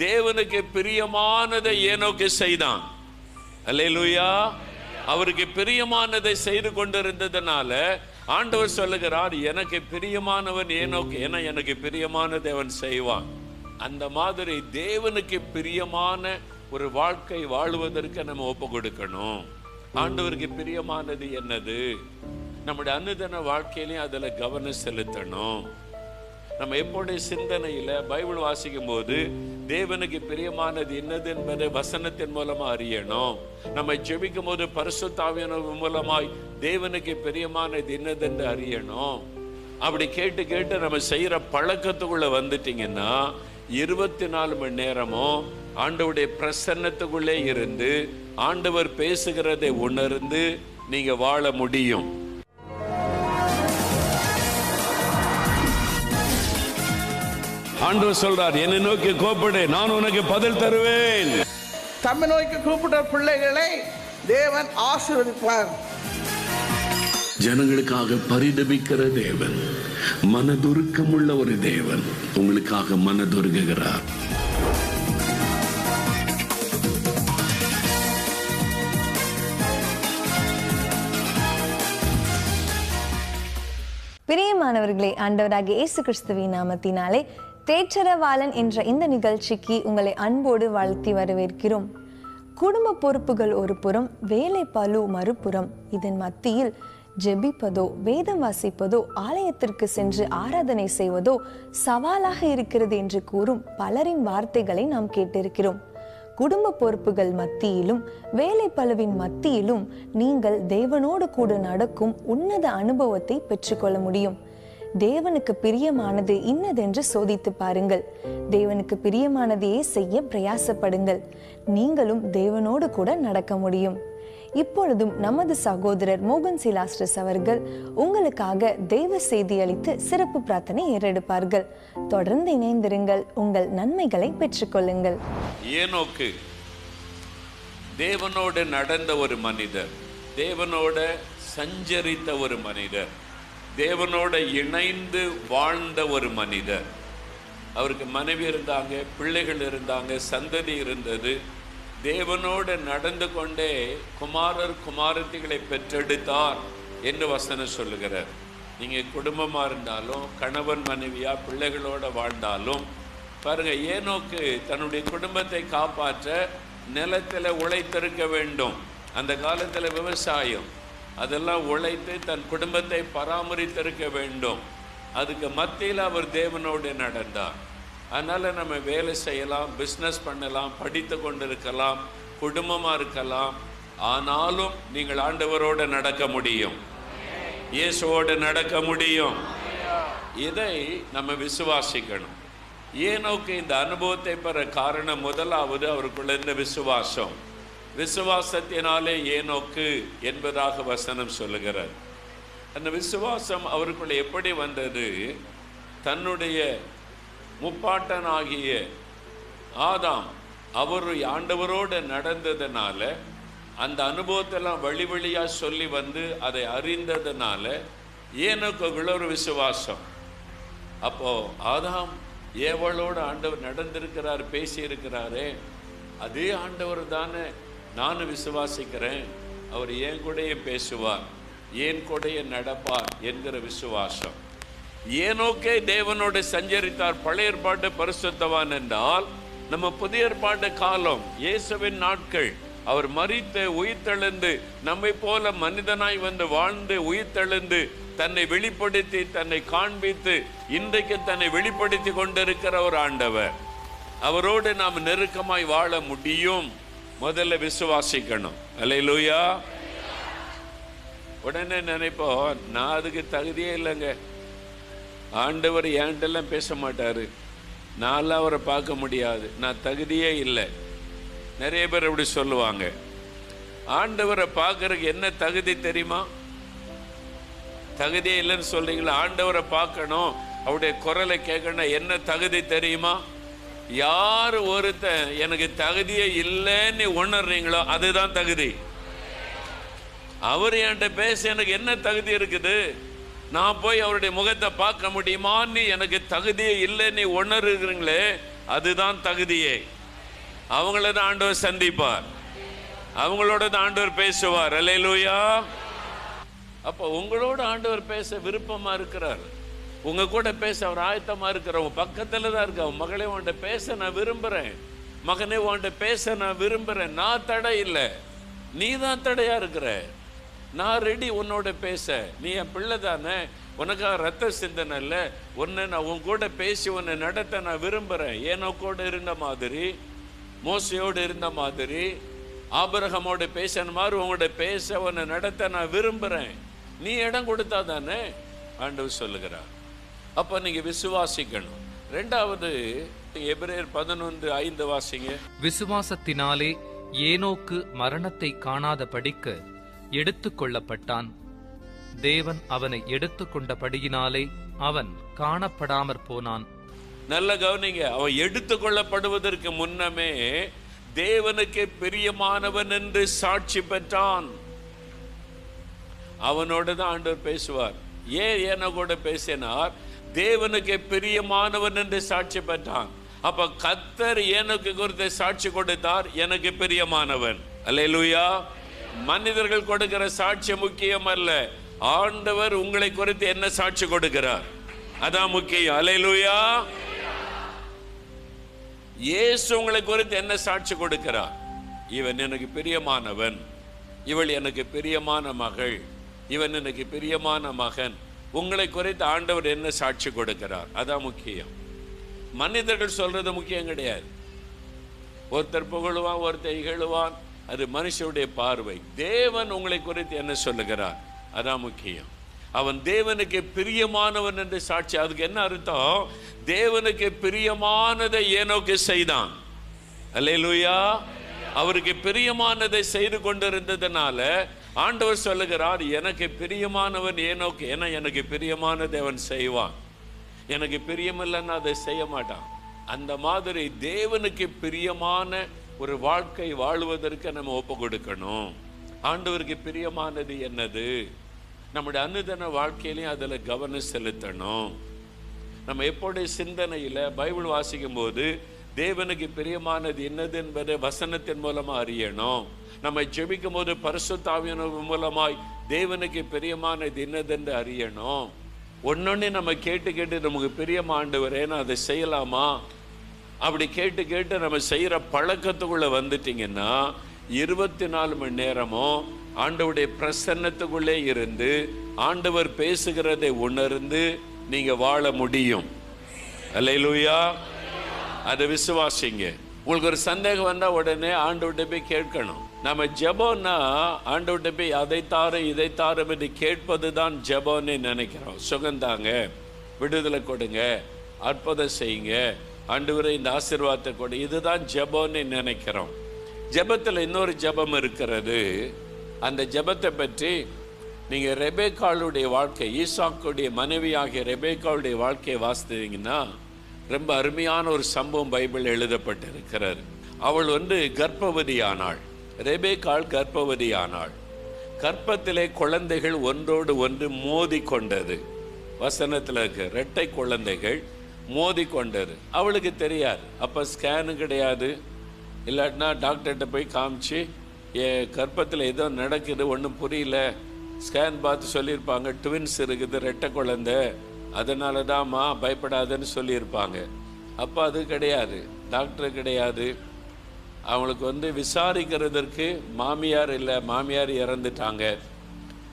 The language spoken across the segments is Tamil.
தேவனுக்கு பிரியமானதை ஏனோக்கு செய்தான். அல்லேலூயா. அவருக்கு பிரியமானதை செய்து கொண்டிருந்ததுனால ஆண்டவர் சொல்லுகிறார் எனக்கு பிரியமானவன் ஏனோக்கு ஏன்னா எனக்கு பிரியமானதை அவன் செய்வான். அந்த மாதிரி தேவனுக்கு பிரியமான ஒரு வாழ்க்கை வாழ்வதற்கு நம்ம ஒப்பு கொடுக்கணும். ஆண்டவருக்கு பிரியமானது என்னது? நம்முடைய அன்னதன வாழ்க்கையிலையும் அதில் கவனம் செலுத்தணும். நம்ம எப்போடைய சிந்தனையில் பைபிள் வாசிக்கும் போது தேவனுக்கு பிரியமானது என்னது என்பதை வசனத்தின் மூலமாக அறியணும். நம்ம ஜெபிக்கும் போது பரிசுத்தாவியான மூலமாய் தேவனுக்கு பிரியமானது என்னது என்று அறியணும். அப்படி கேட்டு கேட்டு நம்ம செய்கிற பழக்கத்துக்குள்ளே வந்துட்டிங்கன்னா இருபத்தி நாலு மணி நேரமும் ஆண்டவருடைய பிரசன்னத்துக்குள்ளே இருந்து ஆண்டவர் பேசுகிறதை உணர்ந்து நீங்கள் வாழ முடியும். ஆண்டவர் சொல்றார் என்னை நோக்கி கோப்படு நான் உனக்கு பதில் தருவேன். தம்மை நோக்கி கூப்பிட்ட பிள்ளைகளை தேவன் ஆசீர்வதிப்பார். ஜனங்களுக்காக பரிதபிக்கிற தேவன் மனதுருக்கமுள்ள ஒரு தேவன் உங்களுக்காக மனதுருகுகிறார். பிரியமானவர்களே ஆண்டவராகிய இயேசு கிறிஸ்துவின் நாமத்தினாலே தேச்சரவாளன் என்ற இந்த நிகழ்ச்சிக்கு உங்களை அன்போடு வாழ்த்தி வரவேற்கிறோம். குடும்ப பொறுப்புகள் ஒரு புறம் வேலை பளு மறுபுறம். இதன் மத்தியில் ஜெபிப்பதோ வேதம் வாசிப்பதோ ஆலயத்திற்கு சென்று ஆராதனை செய்வதோ சவாலாக இருக்கிறது என்று கூறும் பலரின் வார்த்தைகளை நாம் கேட்டிருக்கிறோம். குடும்ப பொறுப்புகள் மத்தியிலும் வேலை பழுவின் மத்தியிலும் நீங்கள் தேவனோடு கூட நடக்கும் உன்னத அனுபவத்தை பெற்றுக்கொள்ள முடியும். தேவனுக்கு பிரியமானது இன்னதென்று சோதித்து பாருங்கள். தேவனுக்கு பிரியமானதையே செய்ய பிரயாசப்படுங்கள். நீங்களும் தேவனோடு கூட நடக்க முடியும். இப்பொழுதும் நமது சகோதரர் மோகன் சிலாஸ்ரஸ் அவர்கள் உங்களுக்காக தெய்வ செய்தி அளித்து சிறப்பு பிரார்த்தனை ஏறெடுப்பார்கள். தொடர்ந்து இணைந்திருங்கள். உங்கள் நன்மைகளை பெற்றுக்கொள்ளுங்கள். ஏனோக்கு தேவனோடு நடந்த ஒரு மனிதர் தேவனோட சஞ்சரித்த ஒரு மனிதர் தேவனோட இணைந்து வாழ்ந்த ஒரு மனிதர். அவருக்கு மனைவி இருந்தாங்க பிள்ளைகள் இருந்தாங்க சந்ததி இருந்தது. தேவனோடு நடந்து கொண்டே குமாரர் குமாரத்திகளை பெற்றெடுத்தார் என்று வசனம் சொல்லுகிறார். நீங்கள் குடும்பமாக இருந்தாலும் கணவன் மனைவியாக பிள்ளைகளோடு வாழ்ந்தாலும் பாருங்கள் ஏனோக்கு தன்னுடைய குடும்பத்தை காப்பாற்ற நிலத்தில் உழைத்திருக்க வேண்டும். அந்த காலத்தில் விவசாயம் அதெல்லாம் உழைத்து தன் குடும்பத்தை பராமரித்திருக்க வேண்டும். அதுக்கு மத்தியில் அவர் தேவனோடு நடந்தார். அதனால் நம்ம வேலை செய்யலாம் பிஸ்னஸ் பண்ணலாம் படித்து கொண்டிருக்கலாம் குடும்பமாக இருக்கலாம். ஆனாலும் நீங்கள் ஆண்டவரோடு நடக்க முடியும். இயேசுவோடு நடக்க முடியும். இதை நம்ம விசுவாசிக்கணும். ஏனோக்கு இந்த அனுபவத்தை பெற காரணம் முதலாவது அவருக்குள்ள இருந்த விசுவாசம். விசுவாசத்தினாலே ஏனோக்கு என்பதாக வசனம் சொல்லுகிறார். அந்த விசுவாசம் அவருக்குள்ள எப்படி வந்தது? தன்னுடைய முப்பாட்டனாகிய ஆதாம் அவர் ஆண்டவரோடு நடந்ததுனால அந்த அனுபவத்தெல்லாம் வழி வழியாக சொல்லி வந்து அதை அறிந்ததுனால ஏனோக்குள்ள ஒரு விசுவாசம். அப்போ ஆதாம் ஏவளோடு ஆண்டவர் நடந்திருக்கிறார் பேசியிருக்கிறாரே அதே ஆண்டவர் தானே நானும் விசுவாசிக்கிறேன். அவர் என் கூடயே பேசுவார். ஏன் கூடயே நடப்பார் என்கிற விசுவாசம். ஏனோக்கே தேவனோடு சஞ்சரித்தார். பழைய ஏற்பாட்டு பரிசுத்தவான் என்றால் நம்ம புதிய ஏற்பாட்டு காலம் இயேசுவின் நாட்கள். அவர் மறித்து உயிர்த்தெழுந்து நம்மை போல மனிதனாய் வந்து வாழ்ந்து உயிர்த்தெழுந்து தன்னை வெளிப்படுத்தி தன்னை காண்பித்து இன்றைக்கு தன்னை வெளிப்படுத்தி கொண்டிருக்கிற ஒரு ஆண்டவர். அவரோடு நாம் நெருக்கமாய் வாழ முடியும். முதல்ல விசுவாசிக்கணும். அல்லேலூயா உடனே நினைப்போம் நான் அதுக்கு தகுதியே இல்லைங்க. ஆண்டவர் ஏன்ட்டெல்லாம் பேச மாட்டார். நான்லாம் அவரை பார்க்க முடியாது. நான் தகுதியே இல்லை. நிறைய பேர் அப்படி சொல்லுவாங்க. ஆண்டவரை பார்க்கறதுக்கு என்ன தகுதி தெரியுமா? தகுதியே இல்லைன்னு சொல்றீங்களா? ஆண்டவரை பார்க்கணும். அவருடைய குரலை கேட்கணும் என்ன தகுதி தெரியுமா? யார் ஒருத்தன் எனக்கு தகுதியே இல்லைன்னு உணர்றீங்களோ அதுதான் தகுதி. அவர் என்கிட்ட பேச எனக்கு என்ன தகுதி இருக்குது? நான் போய் அவருடைய முகத்தை பார்க்க முடியுமான்னு எனக்கு தகுதியே இல்லைன்னு உணர்கிறீங்களே அதுதான் தகுதியே. அவங்கள தான் ஆண்டவர் சந்திப்பார். அவங்களோட தான் ஆண்டவர் பேசுவார். அல்லேலூயா. அப்போ உங்களோட ஆண்டவர் பேச விருப்பமாக இருக்கிறார். உங்கள் கூட பேச அவர் ஆயத்தமாக இருக்கிற உங்கள் பக்கத்தில் தான் இருக்க அவன் மகளே உன்கிட்ட பேச நான் விரும்புகிறேன் மகனே உன்கிட்ட பேச நான் விரும்புகிறேன் நான் தடை இல்லை. நீ தான் தடையாக இருக்கிற. நான் ரெடி உன்னோட பேச. நீ என் பிள்ளை தானே. உனக்காக ரத்த சிந்தனை இல்லை. உன்னை நான் உன் கூட பேசி உன்னை நடத்த நான் விரும்புகிறேன் ஏனோ கூட இருந்த மாதிரி மோசையோடு இருந்த மாதிரி ஆபரகமோடு பேசின மாதிரி உங்களோட பேச உன்னை நடத்த நான் விரும்புகிறேன் நீ இடம் கொடுத்தா தானே? ஆண்டவர் சொல்லுகிறார். அப்போ நீங்கள் விசுவாசிக்கணும். ரெண்டாவது எபிரேயர் பதினொன்று ஐந்து வாசிங்க. விசுவாசத்தினாலே ஏனோக்கு மரணத்தை காணாத படிக்க எடுத்துக் கொள்ளப்பட்டான். தேவன் அவனை எடுத்துக்கொண்டபடியினாலே அவன் காணப்படாமற் போனான். நல்ல கவனிங்க அவன் எடுத்துக்கொள்ளப்படுவதற்கு முன்னமே தேவனுக்கு பிரியமானவன் என்று சாட்சி பெற்றான். அவனோட தான் ஆண்டவர் பேசுவார். ஏன் என கூட பேசினார்? தேவனுக்கு பிரியமானவன் என்று சாட்சி பெற்றான். அப்ப கத்தர் எனக்கு குறித்து சாட்சி கொடுத்தார் எனக்கு பிரியமானவன். அல்லேலூயா. மனிதர்கள் கொடுக்கிற சாட்சி முக்கியம் அல்ல. ஆண்டவர் உங்களை குறித்து என்ன சாட்சி கொடுக்கிறார்? அதான் முக்கியம். அல்லேலூயா. இயேசு உங்களை குறித்து என்ன சாட்சி கொடுக்கிறார்? இவன் எனக்கு பிரியமானவன். இவள் எனக்கு பிரியமான மகள். இவன் எனக்கு பிரியமான மகன். உங்களை குறைத்து ஆண்டவர் என்ன சாட்சி கொடுக்கிறார்? அதான் முக்கியம். மனிதர்கள் சொல்றது முக்கியம் கிடையாது. ஒருத்தர் புகழுவான் ஒருத்தர் இகழுவான். அது மனுஷனுடைய பார்வை. தேவன் உங்களை குறித்து என்ன சொல்லுகிறார்? அதான் முக்கியம். அவன் தேவனுக்கு பிரியமானவன் என்று சாட்சி. அதுக்கு என்ன அர்த்தம்? தேவனுக்கு பிரியமானதை ஏனோக்கு செய்தான். அல்லேலூயா. அவருக்கு பிரியமானதை செய்து கொண்டிருந்ததுனால ஆண்டவர் சொல்லுகிறார் எனக்கு பிரியமானவன் ஏனோக்கு ஏன்னா எனக்கு பிரியமான அவன் செய்வான். எனக்கு பிரியமில்லைன்னா அதை செய்ய மாட்டான். அந்த மாதிரி தேவனுக்கு பிரியமான ஒரு வாழ்க்கை வாழ்வதற்கு நம்ம ஒப்பு கொடுக்கணும். ஆண்டவருக்கு பிரியமானது என்னது? நம்முடைய அனுதன வாழ்க்கையிலையும் அதில் கவனம் செலுத்தணும். நம்ம எப்போடைய சிந்தனையில் பைபிள் வாசிக்கும் போது தேவனுக்கு பிரியமானது என்னது என்பதை வசனத்தின் மூலமாக அறியணும். நம்ம ஜெபிக்கும் போது பரிசுத்தாவியின் மூலமாய் தேவனுக்கு பிரியமானது என்னதென்று அறியணும். ஒன்னொன்னே நம்ம கேட்டு கேட்டு நமக்கு பிரியமாண்டவரே நான் அதை செய்யலாமா? அப்படி கேட்டு கேட்டு நம்ம செய்கிற பழக்கத்துக்குள்ளே வந்துட்டிங்கன்னா இருபத்தி நாலு மணி நேரமும் ஆண்டவருடைய பிரசன்னத்துக்குள்ளே இருந்து ஆண்டவர் பேசுகிறதை உணர்ந்து நீங்கள் வாழ முடியும். அல்லேலூயா. அதை விசுவாசிங்க. உங்களுக்கு ஒரு சந்தேகம் வந்தால் உடனே ஆண்டவர்கிட்ட போய் கேட்கணும். நம்ம ஜெபம்னா ஆண்டவர்கிட்ட போய் அதை தாரும் இதை தாரும் என்று கேட்பது தான் ஜெபம்னு நினைக்கிறோம். சுகந்தாங்க. விடுதலை கொடுங்க. அற்புதம் செய்யுங்க. ஆண்டவரே இந்த ஆசீர்வாதத்தை கொடு. இதுதான் ஜெபம்னு நினைக்கிறோம். ஜெபத்தில் இன்னொரு ஜெபம் இருக்கிறது. அந்த ஜபத்தை பற்றி நீங்கள் ரெபேக்காளுடைய வாழ்க்கை ஈசாக்குடைய மனைவியாகிய ரெபேக்காளுடைய வாழ்க்கையை வாசித்தீங்கன்னா ரொம்ப அருமையான ஒரு சம்பவம் பைபிள் எழுதப்பட்டிருக்கிறார் அவள் வந்து கர்ப்பவதியானாள். ரெபேக்காள் கர்ப்பவதியானாள். கற்பத்திலே குழந்தைகள் ஒன்றோடு ஒன்று மோதி கொண்டது வசனத்தில் இருக்கு ரெட்டை குழந்தைகள் மோதி கொண்டது அவளுக்கு தெரியாது. அப்போ ஸ்கேனு கிடையாது. இல்லாட்டினா டாக்டர்கிட்ட போய் காமிச்சு ஏ கற்பத்தில் ஏதோ நடக்குது ஒன்றும் புரியல. ஸ்கேன் பார்த்து சொல்லியிருப்பாங்க. ட்வின்ஸ் இருக்குது ரெட்டை குழந்தை. அதனால தான்மா பயப்படாதன்னு சொல்லியிருப்பாங்க. அப்போ அது கிடையாது. டாக்டர் கிடையாது. அவங்களுக்கு வந்து விசாரிக்கிறதற்கு மாமியார் இல்லை மாமியார் இறந்துட்டாங்க.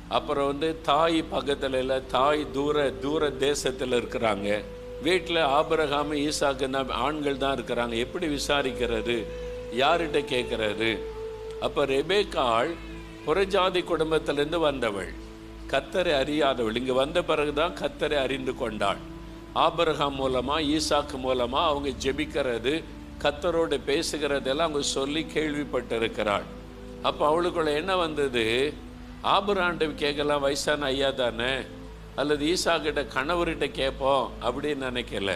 அப்புறம் வந்து தாய் பக்கத்தில் இல்லை தாய் தூர தூர தேசத்தில் இருக்கிறாங்க. வீட்டில் ஆபரகாம ஈசாக்கு தான் ஆண்கள் தான் இருக்கிறாங்க. எப்படி விசாரிக்கிறது? யார்கிட்ட கேட்குறது? அப்போ ரெபேக்காள் புறஜாதி குடும்பத்திலேருந்து வந்தவள். கத்தரை அறியாதவள். இங்கே வந்த பிறகுதான் கத்தரை அறிந்து கொண்டாள். ஆபரகாம் மூலமாக ஈசாக்கு மூலமாக அவங்க ஜெபிக்கிறது கத்தரோடு பேசுகிறதெல்லாம் அவங்க சொல்லி கேள்விப்பட்டிருக்கிறாள். அப்போ அவளுக்குள்ள என்ன வந்தது? ஆபராண்டு கேட்கலாம் வயசான ஐயா தானே? அல்லது ஈசாக்கிட்ட கணவர்கிட்ட கேட்போம் அப்படின்னு நினைக்கல.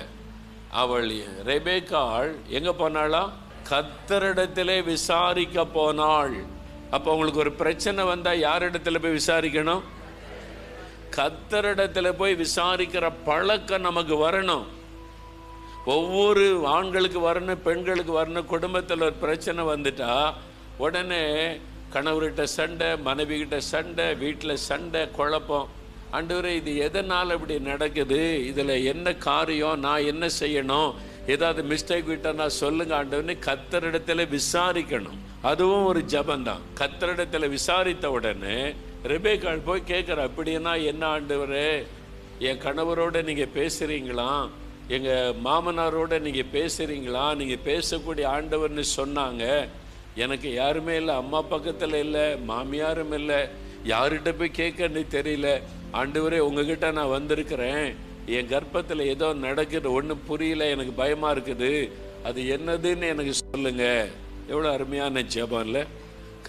அவள் ரெபேக்காள் எங்கே போனாளா? கத்தரிடத்திலே விசாரிக்க போனாள். அப்போ அவங்களுக்கு ஒரு பிரச்சனை வந்தால் யாரிடத்துல போய் விசாரிக்கணும்? கத்தரிடத்தில் போய் விசாரிக்கிற பழக்கம் நமக்கு வரணும். ஒவ்வொரு ஆண்களுக்கு வரணும் பெண்களுக்கு வரணும் குடும்பத்தில் ஒரு பிரச்சனை வந்துட்டா உடனே கணவர்கிட்ட சண்டை மனைவிகிட்ட சண்டை வீட்டில் சண்டை குழப்பம். ஆண்டவரே இது எதனால் இப்படி நடக்குது? இதில் என்ன காரியம்? நான் என்ன செய்யணும்? ஏதாவது மிஸ்டேக் விட்டா சொல்லுங்க ஆண்டவன்னு கத்தரிடத்தில் விசாரிக்கணும். அதுவும் ஒரு ஜபந்தான் கத்தரிடத்தில் விசாரித்த உடனே ரெபேக்காள் போய் கேட்குற அப்படின்னா என்ன ஆண்டவரே? என் கணவரோட நீங்கள் பேசுறீங்களா? எங்கள் மாமனாரோட நீங்கள் பேசுறீங்களா? நீங்கள் பேசக்கூடிய ஆண்டவர்னு சொன்னாங்க. எனக்கு யாருமே இல்லை அம்மா பக்கத்தில் இல்லை மாமியாரும் இல்லை. யார்கிட்ட போய் கேட்கன்னு தெரியல. ஆண்டவரே உங்ககிட்ட நான் வந்திருக்கிறேன். என் கர்ப்பத்தில் ஏதோ நடக்குது ஒன்றும் புரியல எனக்கு பயமாக இருக்குது. அது என்னதுன்னு எனக்கு சொல்லுங்கள் எவ்வளோ அருமையான ஜபம் இல்லை?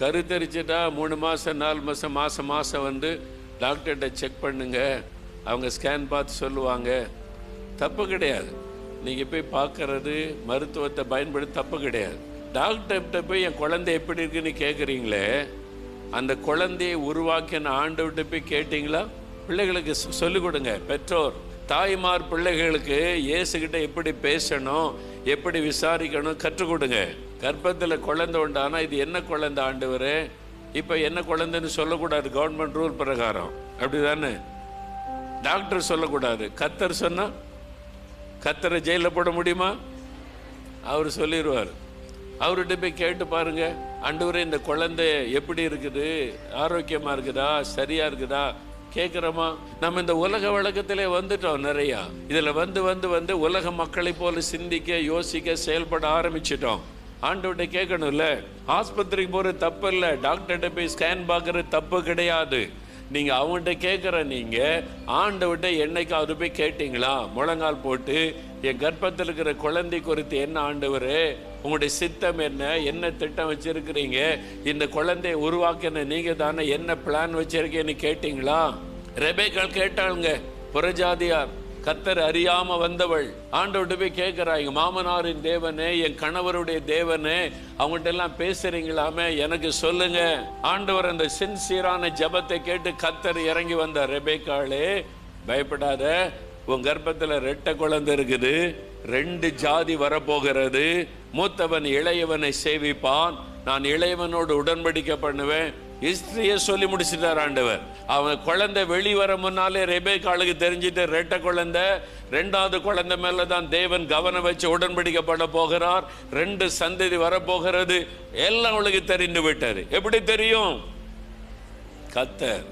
கருத்தரிச்சிட்டா மூணு மாதம் நாலு மாதம் மாதம் மாதம் வந்து டாக்டர்கிட்ட செக் பண்ணுங்க. அவங்க ஸ்கேன் பார்த்து சொல்லுவாங்க. தப்பு கிடையாது. நீங்கள் போய் பார்க்கறது மருத்துவத்தை பயன்படுத்த தப்பு கிடையாது. டாக்டர்கிட்ட போய் என் குழந்தை எப்படி இருக்குன்னு கேட்குறீங்களே அந்த குழந்தையை உருவாக்கின ஆண்டவர்கிட்ட போய் கேட்டிங்களா? பிள்ளைகளுக்கு சொல்லிக் கொடுங்க. பெற்றோர் தாய்மார் பிள்ளைகளுக்கு இயேசுகிட்ட எப்படி பேசணும்? எப்படி விசாரிக்கணும் கற்றுக் கொடுங்க. கர்ப்பத்தில் குழந்தை உண்டானா இது என்ன குழந்தை ஆண்டவர்? இப்போ என்ன குழந்தைன்னு சொல்லக்கூடாது கவர்மெண்ட் ரூல் பிரகாரம். அப்படி தானே டாக்டர் சொல்லக்கூடாது. கத்தர் சொன்னால் கத்தரை ஜெயிலில் போட முடியுமா? அவர் சொல்லிடுவார் அவர்கிட்ட போய் கேட்டு பாருங்கள் ஆண்டவரே இந்த குழந்தை எப்படி இருக்குது? ஆரோக்கியமாக இருக்குதா? சரியாக இருக்குதா? கேட்குறோமா நம்ம இந்த உலக வழக்கத்திலே வந்துட்டோம் நிறையா. இதில் வந்து வந்து வந்து உலக மக்களை போல சிந்திக்க யோசிக்க செயல்பட ஆரம்பிச்சிட்டோம். ஆண்டவர்கிட்ட கேட்கணும்ல? ஆஸ்பத்திரிக்கு போகிற தப்பு இல்லை. டாக்டர்கிட்ட போய் ஸ்கேன் பார்க்குறது தப்பு கிடையாது. நீங்கள் அவன்கிட்ட கேட்குற நீங்கள் ஆண்டவர்கிட்ட என்னைக்காவது போய் கேட்டீங்களா? முழங்கால் போட்டு என் கர்ப்பத்தில் இருக்கிற குழந்தை குறித்து என்ன ஆண்டவர்? உங்களுடைய சித்தம் என்ன? என்ன திட்டம் வச்சுருக்கிறீங்க? இந்த குழந்தையை உருவாக்கின நீங்கள் தானே என்ன பிளான் வச்சுருக்கேன்னு கேட்டிங்களா? ரெபேக்கால் கேட்டாளுங்க புறஜாதியார் கத்தர் அறியாம வந்தவள். ஆண்டவர்கிட்ட போய் கேட்கிறா எங்க மாமனாரின் தேவனே என் கணவருடைய தேவனே அவங்கள்ட்ட எல்லாம் பேசுறீங்களாமே எனக்கு சொல்லுங்க. ஆண்டவர் அந்த சின்சியரான ஜெபத்தை கேட்டு கத்தர் இறங்கி வந்த ரெபேக்காளே பயப்படாத உன் கர்ப்பத்துல ரெட்டை குழந்தை இருக்குது. ரெண்டு ஜாதி வரப்போகிறது. மூத்தவன் இளையவனை சேவிப்பான். நான் இளையவனோடு உடன்படிக்கை பண்ணுவேன். ஹிஸ்டரியை சொல்லி முடிச்சிட்டார் ஆண்டவர். அவன் குழந்தை வெளி வர முன்னாலே ரெபேக்காளுக்கு தெரிஞ்சிட்டு ரெட்டை குழந்தை ரெண்டாவது குழந்தை மேலே தான் தேவன் கவனம் வச்சு உடன்படிக்கப்பட போகிறார். ரெண்டு சந்ததி வரப்போகிறது. எல்லாம் அவளுக்கு தெரிந்து விட்டார். எப்படி தெரியும்? கத்தர்.